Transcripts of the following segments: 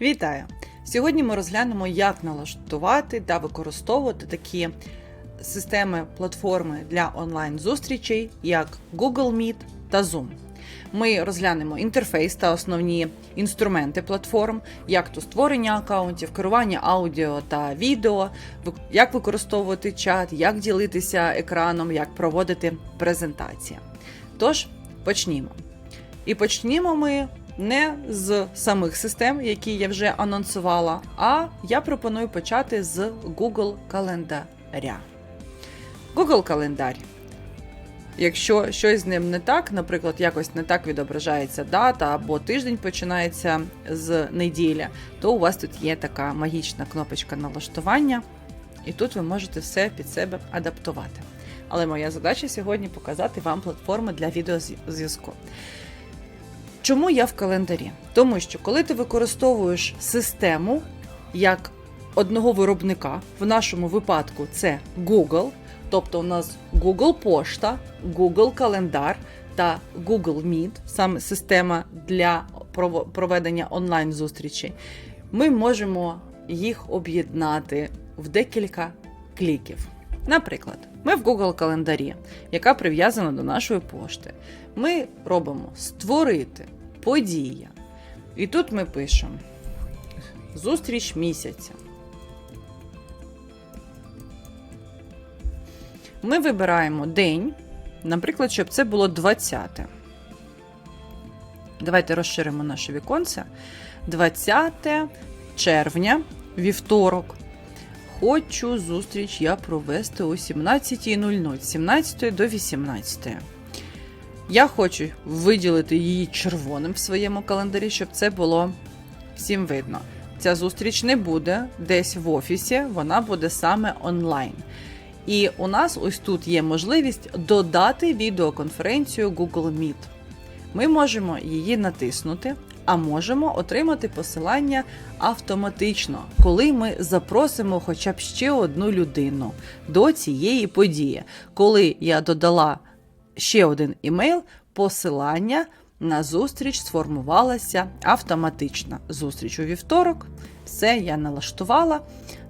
Вітаю! Сьогодні ми розглянемо, як налаштувати та використовувати такі системи платформи для онлайн-зустрічей, як Google Meet та Zoom. Ми розглянемо інтерфейс та основні інструменти платформ, як то створення аккаунтів, керування аудіо та відео, як використовувати чат, як ділитися екраном, як проводити презентації. Тож почнімо. І почнімо ми не з самих систем, які я вже анонсувала, а я пропоную почати з Google календаря. Google календар. Якщо щось з ним не так, наприклад, якось не так відображається дата або тиждень починається з неділі, то у вас тут є така магічна кнопочка налаштування, і тут ви можете все під себе адаптувати. Але моя задача сьогодні показати вам платформи для відеозв'язку. Чому я в календарі? Тому що коли ти використовуєш систему як одного виробника, в нашому випадку це Google, тобто у нас Google Пошта, Google Календар та Google Meet, саме система для проведення онлайн-зустрічей, ми можемо їх об'єднати в декілька кліків. Наприклад, ми в Google календарі, яка прив'язана до нашої пошти. Ми робимо створити подія. І тут ми пишемо зустріч місяця. Ми вибираємо день, наприклад, щоб це було 20. Давайте розширимо наше віконце. 20 червня, вівторок. Хочу зустріч я провести о 17.00, з 17 до 18. Я хочу виділити її червоним в своєму календарі, щоб це було всім видно. Ця зустріч не буде десь в офісі, вона буде саме онлайн. І у нас ось тут є можливість додати відеоконференцію Google Meet. Ми можемо її натиснути, а можемо отримати посилання автоматично, коли ми запросимо хоча б ще одну людину до цієї події. Коли я додала ще один імейл, посилання на зустріч сформувалася автоматично. Зустріч у вівторок, все я налаштувала.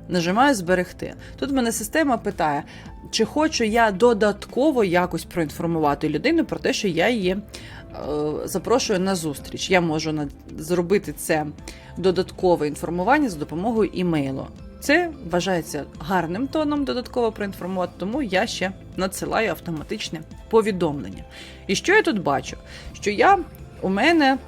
Нажимаю зберегти. Тут мене система питає, чи хочу я додатково якось проінформувати людину про те, що я її е, запрошую на зустріч. Я можу зробити це додаткове інформування за допомогою імейлу. Це вважається гарним тоном додатково проінформувати, тому я ще надсилаю автоматичне повідомлення. І що я тут бачу? Що я у мене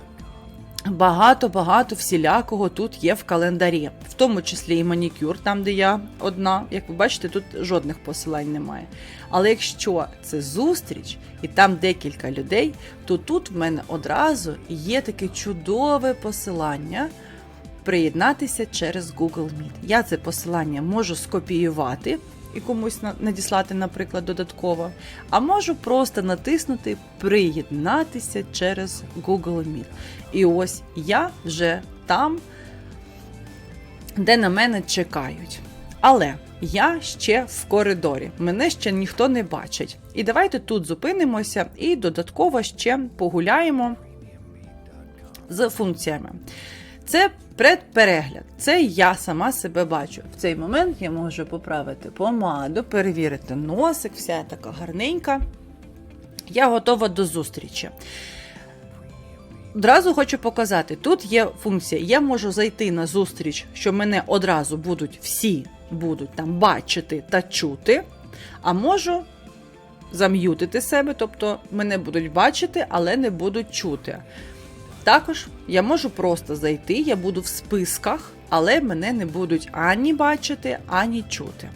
багато-багато всілякого тут є в календарі, в тому числі і манікюр, там, де я одна. Як ви бачите, тут жодних посилань немає. Але якщо це зустріч і там декілька людей, то тут в мене одразу є таке чудове посилання приєднатися через Google Meet. Я це посилання можу скопіювати і комусь надіслати, наприклад, додатково, а можу просто натиснути Приєднатися через Google Meet. І ось я вже там, де на мене чекають. Але я ще в коридорі, мене ще ніхто не бачить. І давайте тут зупинимося і додатково ще погуляємо з функціями. Це предперегляд. Це я сама себе бачу. В цей момент я можу поправити помаду, перевірити носик, вся така гарненька. Я готова до зустрічі. Одразу хочу показати: тут є функція. Я можу зайти на зустріч, що мене одразу будуть всі будуть там бачити та чути, а можу зам'ютити себе, тобто мене будуть бачити, але не будуть чути. Також я можу просто зайти, я буду в списках, але мене не будуть ані бачити, ані чути.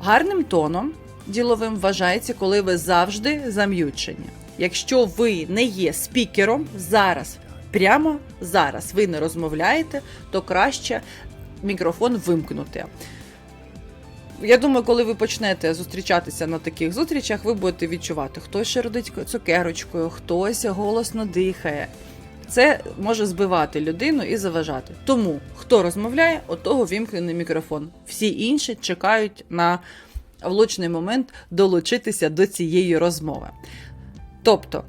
Гарним тоном діловим вважається, коли ви завжди зам'ючені. Якщо ви не є спікером зараз, прямо зараз ви не розмовляєте, то краще мікрофон вимкнути. Я думаю, коли ви почнете зустрічатися на таких зустрічах, ви будете відчувати, хтось шердить цукерочкою, хтось голосно дихає. Це може збивати людину і заважати. Тому хто розмовляє, у того вімкнений мікрофон. Всі інші чекають на влучний момент долучитися до цієї розмови. Тобто,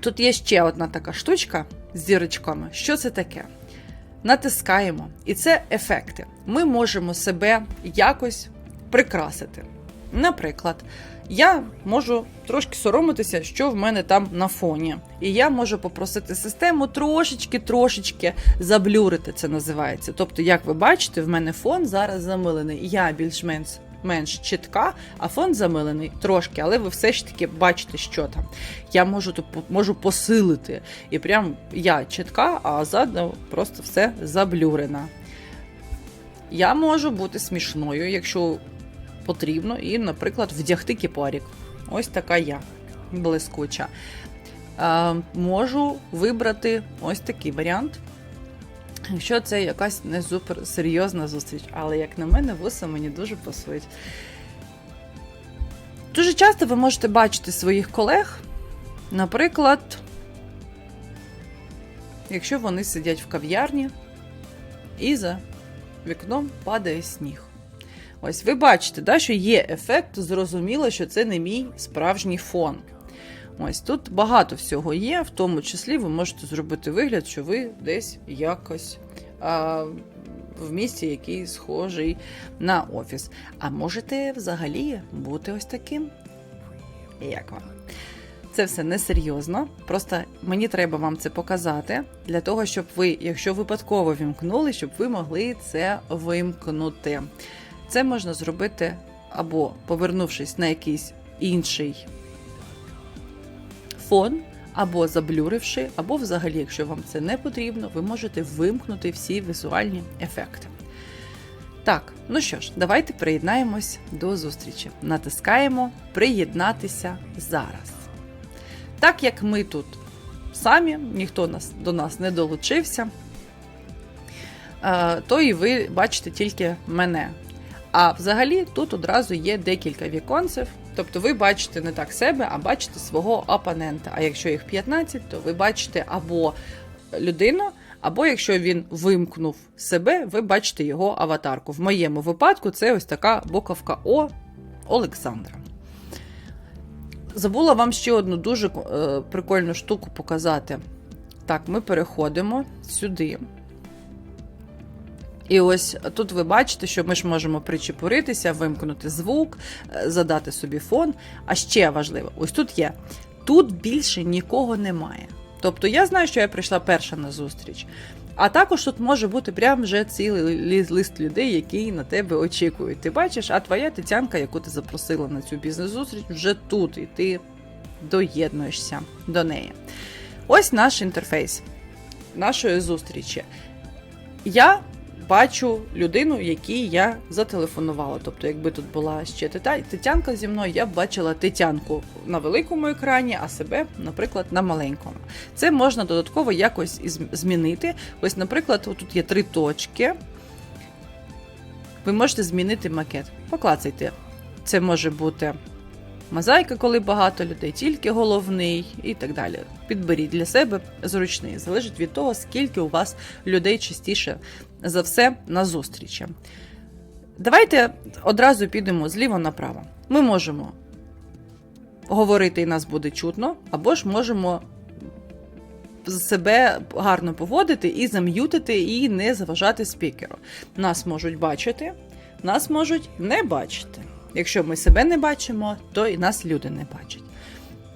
тут є ще одна така штучка з зірочками. Що це таке? натискаємо. І це ефекти. Ми можемо себе якось прикрасити. Наприклад, я можу трошки соромитися, що в мене там на фоні. І я можу попросити систему трошечки-трошечки заблюрити, це називається. Тобто, як ви бачите, в мене фон зараз замилений. Я більш-менш менш чітка, а фон замилений трошки, але ви все ж таки бачите, що там. Я можу можу посилити. І прям я чітка, а ззаду просто все заблюрено. Я можу бути смішною, якщо потрібно, і, наприклад, вдягти кіпарік. Ось така я блискуча. Е, можу вибрати ось такий варіант. Якщо це якась не супер серйозна зустріч, але, як на мене, вуса мені дуже пасують. Дуже часто ви можете бачити своїх колег, наприклад, якщо вони сидять в кав'ярні і за вікном падає сніг. Ось ви бачите, да, що є ефект, зрозуміло, що це не мій справжній фон. Ось тут багато всього є, в тому числі ви можете зробити вигляд, що ви десь якось а, в місті, який схожий на офіс. А можете взагалі бути ось таким. Як вам? Це все несерйозно. Просто мені треба вам це показати для того, щоб ви, якщо випадково вімкнули, щоб ви могли це вимкнути. Це можна зробити або повернувшись на якийсь інший фон, або заблюривши, або взагалі, якщо вам це не потрібно, ви можете вимкнути всі візуальні ефекти. Так, ну що ж, давайте приєднаємось до зустрічі. Натискаємо Приєднатися зараз. Так як ми тут самі, ніхто нас, до нас не долучився, е, то і ви бачите тільки мене. А взагалі тут одразу є декілька віконців. Тобто ви бачите не так себе, а бачите свого опонента. А якщо їх 15, то ви бачите або людину, або якщо він вимкнув себе, ви бачите його аватарку. В моєму випадку це ось така буковка О Олександра. Забула вам ще одну дуже е, прикольну штуку показати. Так, ми переходимо сюди. І ось тут ви бачите, що ми ж можемо причепуритися, вимкнути звук, е, задати собі фон. А ще важливо, ось тут є. Тут більше нікого немає. Тобто я знаю, що я прийшла перша на зустріч. А також тут може бути прям вже цілий лист людей, які на тебе очікують. Ти бачиш, а твоя Тетянка, яку ти запросила на цю бізнес-зустріч, вже тут, і ти доєднуєшся до неї. Ось наш інтерфейс нашої зустрічі. Я бачу людину, якій я зателефонувала. Тобто, якби тут була ще Тетянка зі мною, я б бачила Тетянку на великому екрані, а себе, наприклад, на маленькому. Це можна додатково якось змінити. Ось, наприклад, тут є три точки. Ви можете змінити макет. Поклацайте. Це може бути мозаїка, коли багато людей, тільки головний і так далі. Підберіть для себе зручний. Залежить від того, скільки у вас людей частіше за все на зустрічі. Давайте одразу підемо зліво направо. Ми можемо говорити, і нас буде чутно, або ж можемо себе гарно поводити і зам'ютити, і не заважати спікеру. Нас можуть бачити, нас можуть не бачити. Якщо ми себе не бачимо, то і нас люди не бачать.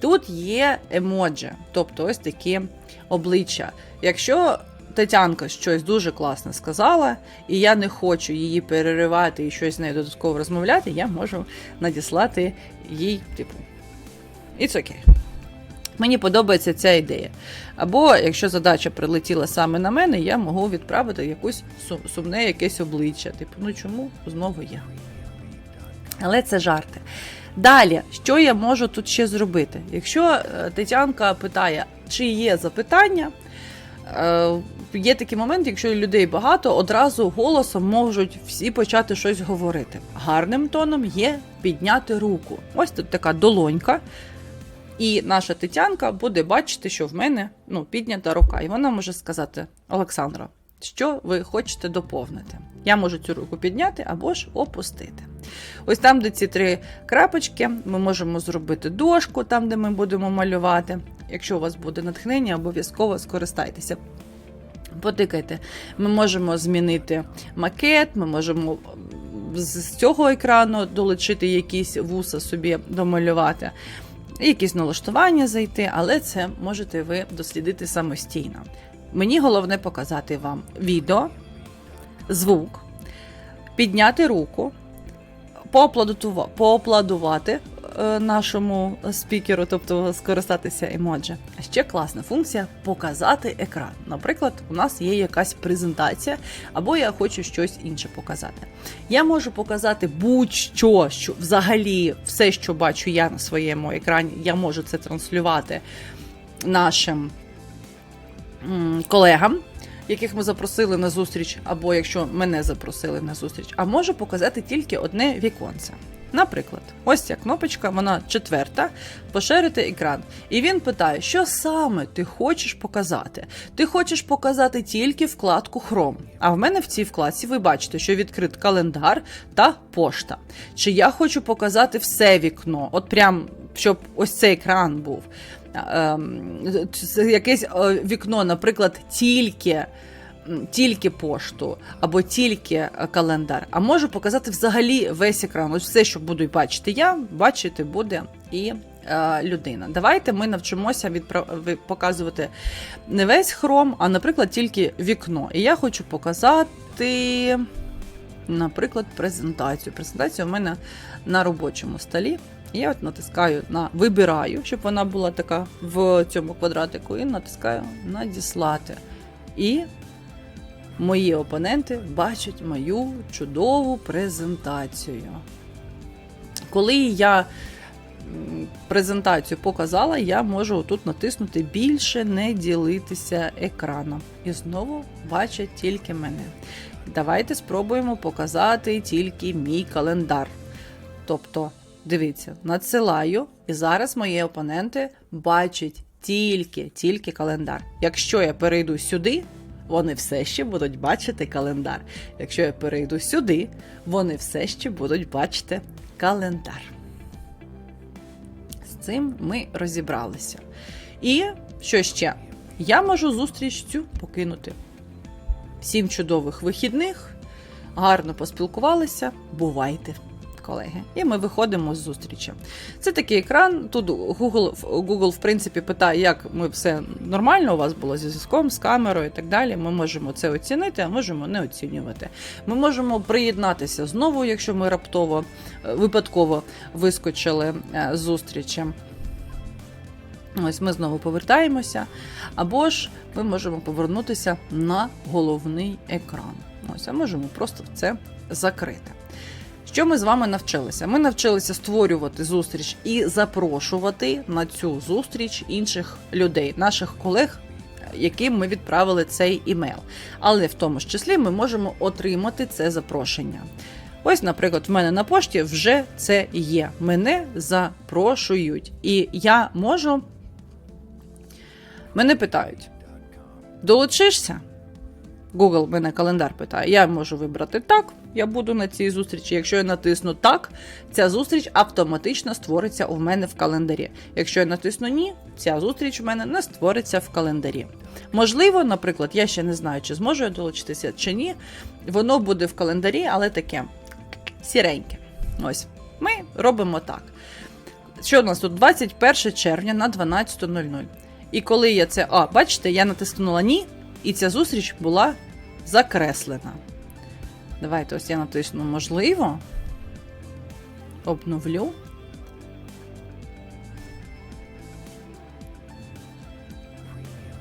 Тут є емоджі, тобто ось такі обличчя. Якщо Тетянка щось дуже класне сказала, і я не хочу її переривати і щось з нею додатково розмовляти, я можу надіслати їй, типу, it's okay. Мені подобається ця ідея. Або якщо задача прилетіла саме на мене, я можу відправити якусь сумне якесь обличчя. Типу, ну чому знову я? Але це жарти. Далі, що я можу тут ще зробити? Якщо е, Тетянка питає, чи є запитання, е, є такий момент, якщо людей багато, одразу голосом можуть всі почати щось говорити. Гарним тоном є підняти руку. Ось тут така долонька. І наша Тетянка буде бачити, що в мене ну, піднята рука. І вона може сказати: Олександро, що ви хочете доповнити? Я можу цю руку підняти або ж опустити. Ось там, де ці три крапочки, ми можемо зробити дошку, там, де ми будемо малювати. Якщо у вас буде натхнення, обов'язково скористайтеся. Потикайте. Ми можемо змінити макет, ми можемо з цього екрану долучити якісь вуса собі домалювати, якісь налаштування зайти, але це можете ви дослідити самостійно. Мені головне показати вам відео, звук, підняти руку, поаплодувати е, нашому спікеру, тобто скористатися емоджі. А ще класна функція показати екран. Наприклад, у нас є якась презентація, або я хочу щось інше показати. Я можу показати будь-що, що взагалі все, що бачу я на своєму екрані, я можу це транслювати нашим колегам. Яких ми запросили на зустріч, або якщо мене запросили на зустріч, а можу показати тільки одне віконце. Наприклад, ось ця кнопочка, вона четверта, поширити екран. І він питає, що саме ти хочеш показати? Ти хочеш показати тільки вкладку Chrome. А в мене в цій вкладці ви бачите, що відкрит календар та пошта. Чи я хочу показати все вікно, от прям щоб ось цей екран був. Ем, якесь вікно, наприклад, тільки. Тільки пошту або тільки е, календар, а можу показати взагалі весь екран. Ось все, що буду бачити я, бачити буде і е, людина. Давайте ми навчимося відпра- показувати не весь хром, а, наприклад, тільки вікно. І я хочу показати, наприклад, презентацію. Презентація у мене на робочому столі. І Я от натискаю на вибираю, щоб вона була така в цьому квадратику, і натискаю надіслати. І мої опоненти бачать мою чудову презентацію. Коли я презентацію показала, я можу тут натиснути більше не ділитися екраном. І знову бачать тільки мене. Давайте спробуємо показати тільки мій календар. Тобто, дивіться, надсилаю, і зараз мої опоненти бачать тільки, тільки календар. Якщо я перейду сюди, вони все ще будуть бачити календар. Якщо я перейду сюди, вони все ще будуть бачити календар. З цим ми розібралися. І що ще? Я можу зустріч цю покинути. Всім чудових вихідних, гарно поспілкувалися. Бувайте! Колеги, і ми виходимо з зустрічі. Це такий екран. Тут Google, Google, в принципі, питає, як ми все нормально у вас було зі зв'язком, з камерою і так далі. Ми можемо це оцінити, а можемо не оцінювати. Ми можемо приєднатися знову, якщо ми раптово е, випадково вискочили е, з зустрічі. Ось ми знову повертаємося. Або ж ми можемо повернутися на головний екран. Ось, а можемо просто це закрити. Що ми з вами навчилися? Ми навчилися створювати зустріч і запрошувати на цю зустріч інших людей, наших колег, яким ми відправили цей імейл. Але в тому ж числі ми можемо отримати це запрошення. Ось, наприклад, в мене на пошті вже це є. Мене запрошують. І я можу. Мене питають: долучишся? Google мене календар питає. Я можу вибрати так, я буду на цій зустрічі. Якщо я натисну так, ця зустріч автоматично створиться у мене в календарі. Якщо я натисну ні, ця зустріч у мене не створиться в календарі. Можливо, наприклад, я ще не знаю, чи зможу я долучитися чи ні. Воно буде в календарі, але таке сіреньке. Ось, ми робимо так. Що у нас тут 21 червня на 12.00. І коли я це. А, бачите, я натиснула ні, і ця зустріч була закреслена. Давайте ось я натисну можливо. Обновлю.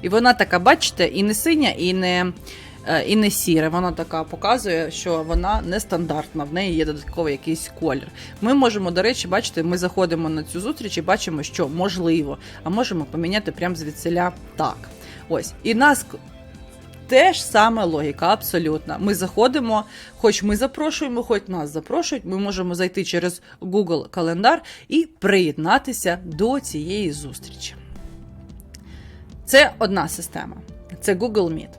І вона така, бачите, і не синя, і не, е, і не сіра. Вона така показує, що вона нестандартна, в неї є додатковий якийсь колір. Ми можемо, до речі, бачите, ми заходимо на цю зустріч і бачимо, що можливо, а можемо поміняти прямо звідсиля так. Ось. І нас теж саме логіка, абсолютно. Ми заходимо, хоч ми запрошуємо, хоч нас запрошують, ми можемо зайти через Google календар і приєднатися до цієї зустрічі. Це одна система. Це Google Meet.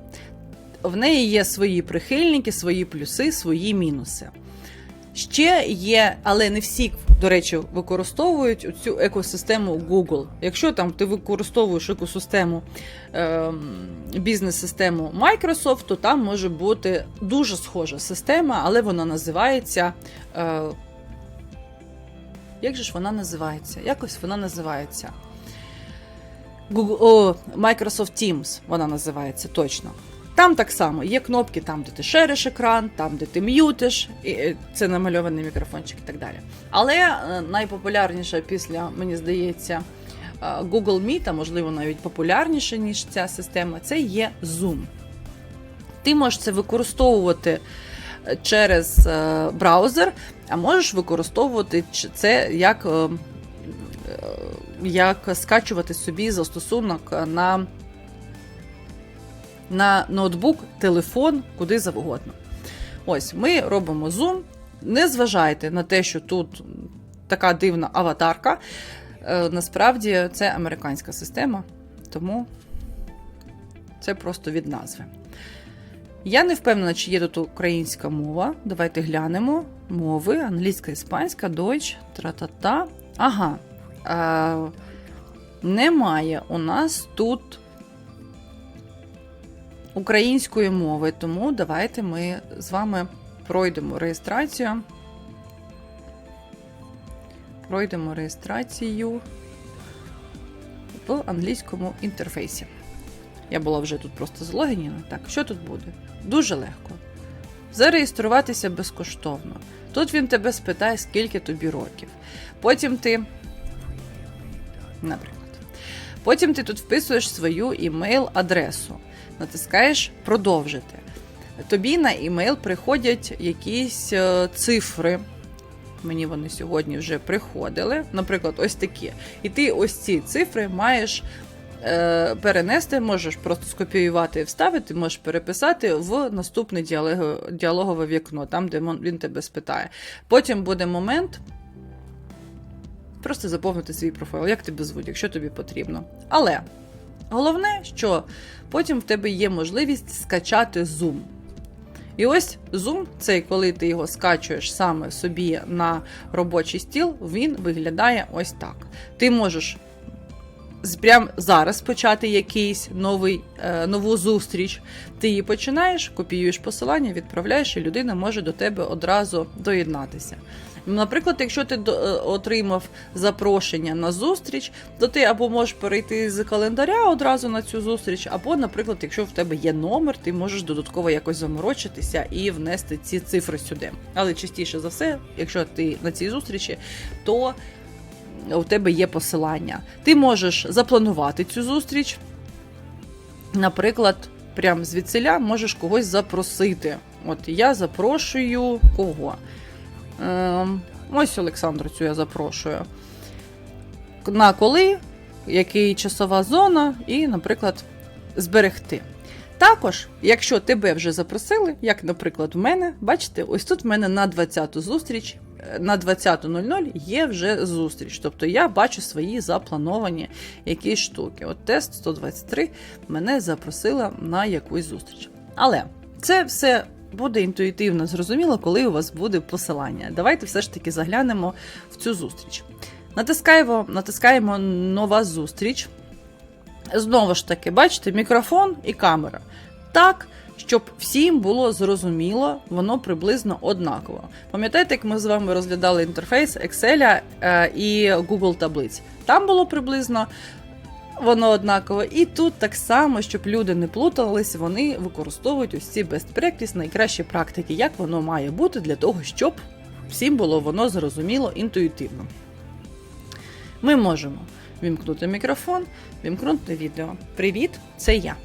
В неї є свої прихильники, свої плюси, свої мінуси. Ще є, але не всі, до речі, використовують цю екосистему Google. Якщо там ти використовуєш екосистему е, бізнес-систему Microsoft, то там може бути дуже схожа система, але вона називається. Е, як же ж вона називається? Якось вона називається. Google, о, Microsoft Teams вона називається точно. Там так само є кнопки, там, де ти шериш екран, там, де ти м'ютиш, е, це намальований мікрофончик і так далі. Але е, найпопулярніша після, мені здається, е, Google Meet, а можливо навіть популярніша, ніж ця система, це є Zoom. Ти можеш це використовувати через браузер, а можеш використовувати це як, як скачувати собі застосунок на на ноутбук, телефон, куди завгодно. Ось ми робимо зум. Не зважайте на те, що тут така дивна аватарка. Е, насправді це американська система, тому це просто від назви. Я не впевнена, чи є тут українська мова. Давайте глянемо. Мови: англійська, іспанська, дойч, тра-та-та. Ага. Е, немає у нас тут української мови, тому давайте ми з вами пройдемо реєстрацію. Пройдемо реєстрацію в англійському інтерфейсі. Я була вже тут просто залогініна. Так, що тут буде? Дуже легко. Зареєструватися безкоштовно. Тут він тебе спитає, скільки тобі років. Потім ти. Наприклад. Потім ти тут вписуєш свою імейл-адресу натискаєш продовжити. Тобі на імейл приходять якісь е, цифри. Мені вони сьогодні вже приходили, наприклад, ось такі. І ти ось ці цифри маєш е, перенести, можеш просто скопіювати і вставити, можеш переписати в наступне діалог, діалогове вікно, там, де він тебе спитає. Потім буде момент. Просто заповнити свій профайл, як тебе звуть, якщо тобі потрібно. Але Головне, що потім в тебе є можливість скачати Zoom. І ось Zoom, цей, коли ти його скачуєш саме собі на робочий стіл, він виглядає ось так. Ти можеш прямо зараз почати якийсь новий, е, нову зустріч. Ти її починаєш, копіюєш посилання, відправляєш, і людина може до тебе одразу доєднатися. Наприклад, якщо ти е, отримав запрошення на зустріч, то ти або можеш перейти з календаря одразу на цю зустріч, або, наприклад, якщо в тебе є номер, ти можеш додатково якось заморочитися і внести ці цифри сюди. Але частіше за все, якщо ти на цій зустрічі, то у тебе є посилання. Ти можеш запланувати цю зустріч. Наприклад, прямо звідсиля можеш когось запросити. От я запрошую кого? Ем, ось Олександру цю я запрошую. На коли, який часова зона, і, наприклад, зберегти. Також, якщо тебе вже запросили, як, наприклад, в мене, бачите, ось тут в мене на 20-ту зустріч, е, на 20.00 є вже зустріч. Тобто я бачу свої заплановані якісь штуки. От тест 123 мене запросила на якусь зустріч. Але це все буде інтуїтивно зрозуміло, коли у вас буде посилання. Давайте все ж таки заглянемо в цю зустріч. Натискаємо, натискаємо нова зустріч. Знову ж таки, бачите, мікрофон і камера. Так, щоб всім було зрозуміло, воно приблизно однаково. Пам'ятаєте, як ми з вами розглядали інтерфейс Excel е, і Google таблиць? Там було приблизно воно однаково. І тут так само, щоб люди не плутались, вони використовують ось ці best practice, найкращі практики, як воно має бути для того, щоб всім було воно зрозуміло інтуїтивно. Ми можемо вімкнути мікрофон, вімкнути відео. Привіт, це я.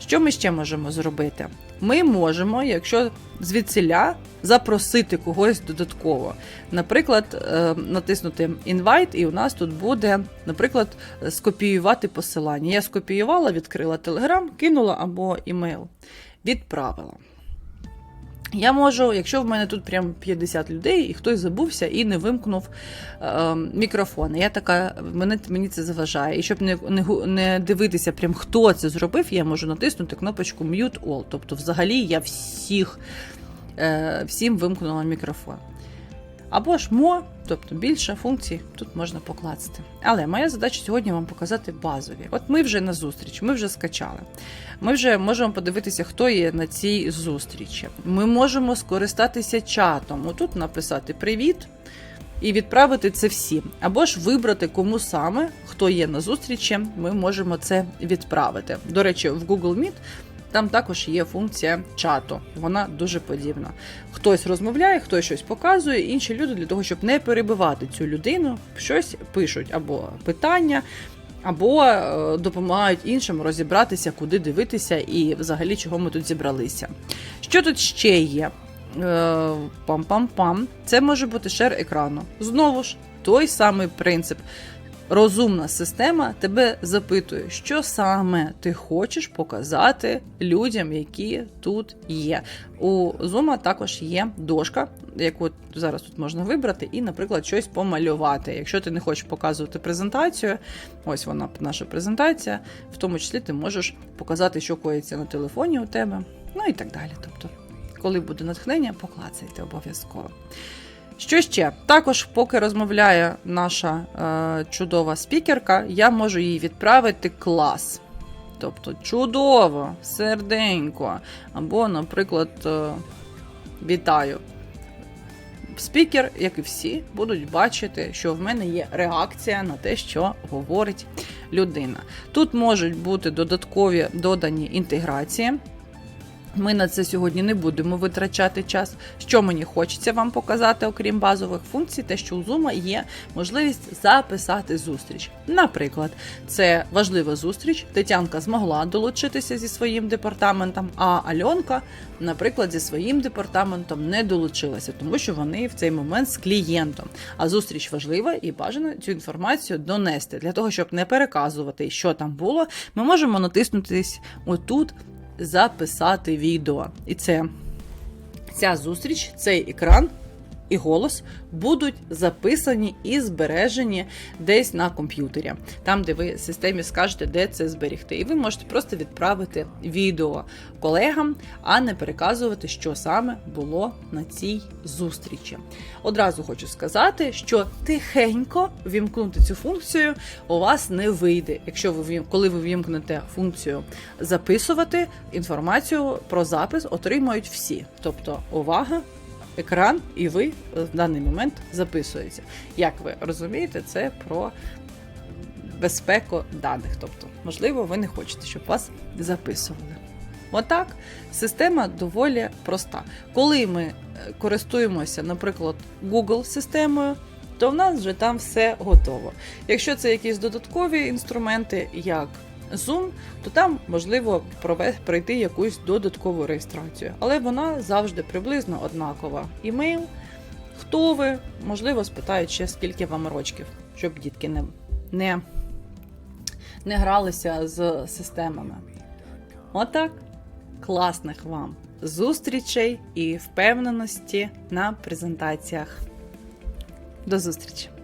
Що ми ще можемо зробити? Ми можемо, якщо звідсіля, запросити когось додатково. Наприклад, е, натиснути Invite, і у нас тут буде, наприклад, скопіювати посилання. Я скопіювала, відкрила Telegram, кинула або імейл, відправила. Я можу, якщо в мене тут прям 50 людей, і хтось забувся і не вимкнув е, мікрофон. Я така, мене, мені це заважає. І щоб не, не, не дивитися, прям хто це зробив, я можу натиснути кнопочку Mute All. Тобто, взагалі, я всіх, е, всім вимкнула мікрофон. Або ж мо, тобто більше функцій тут можна покласти. Але моя задача сьогодні вам показати базові. От ми вже на зустріч, ми вже скачали. Ми вже можемо подивитися, хто є на цій зустрічі. Ми можемо скористатися чатом. Отут написати Привіт і відправити це всім. Або ж вибрати, кому саме, хто є на зустрічі, ми можемо це відправити. До речі, в Google Meet там також є функція чату. Вона дуже подібна. Хтось розмовляє, хтось щось показує, інші люди для того, щоб не перебивати цю людину, щось пишуть або питання. Або е, допомагають іншим розібратися, куди дивитися і взагалі чого ми тут зібралися. Що тут ще є? Е, Пам-пам-пам. Це може бути шер екрану. Знову ж, той самий принцип. Розумна система тебе запитує, що саме ти хочеш показати людям, які тут є. У Zoom також є дошка, яку зараз тут можна вибрати, і, наприклад, щось помалювати. Якщо ти не хочеш показувати презентацію, ось вона наша презентація, в тому числі ти можеш показати, що коїться на телефоні у тебе, ну і так далі. Тобто, коли буде натхнення, поклацайте обов'язково. Що ще? Також, поки розмовляє наша е, чудова спікерка, я можу їй відправити клас. Тобто чудово, серденько. Або, наприклад, е, вітаю. Спікер, як і всі, будуть бачити, що в мене є реакція на те, що говорить людина. Тут можуть бути додаткові додані інтеграції. Ми на це сьогодні не будемо витрачати час. Що мені хочеться вам показати, окрім базових функцій, те, що у Zoom є можливість записати зустріч. Наприклад, це важлива зустріч. Тетянка змогла долучитися зі своїм департаментом, а Альонка, наприклад, зі своїм департаментом не долучилася, тому що вони в цей момент з клієнтом. А зустріч важлива і бажано цю інформацію донести для того, щоб не переказувати, що там було. Ми можемо натиснутись отут записати відео. І це ця зустріч, цей екран і голос будуть записані і збережені десь на комп'ютері, там, де ви системі скажете, де це зберігти. І ви можете просто відправити відео колегам, а не переказувати, що саме було на цій зустрічі. Одразу хочу сказати, що тихенько вімкнути цю функцію у вас не вийде. Якщо ви коли ви вімкнете функцію записувати, інформацію про запис отримають всі. Тобто, увага! Екран, і ви в даний момент записуєте. Як ви розумієте, це про безпеку даних. Тобто, можливо, ви не хочете, щоб вас записували. Отак, система доволі проста. Коли ми е, користуємося, наприклад, Google системою, то в нас вже там все готово. Якщо це якісь додаткові інструменти, як Zoom, то там можливо пройти якусь додаткову реєстрацію. Але вона завжди приблизно однакова. Імейл, хто ви, можливо, спитають ще скільки вам рочків, щоб дітки не, не, не гралися з системами. Отак. Класних вам зустрічей і впевненості на презентаціях. До зустрічі!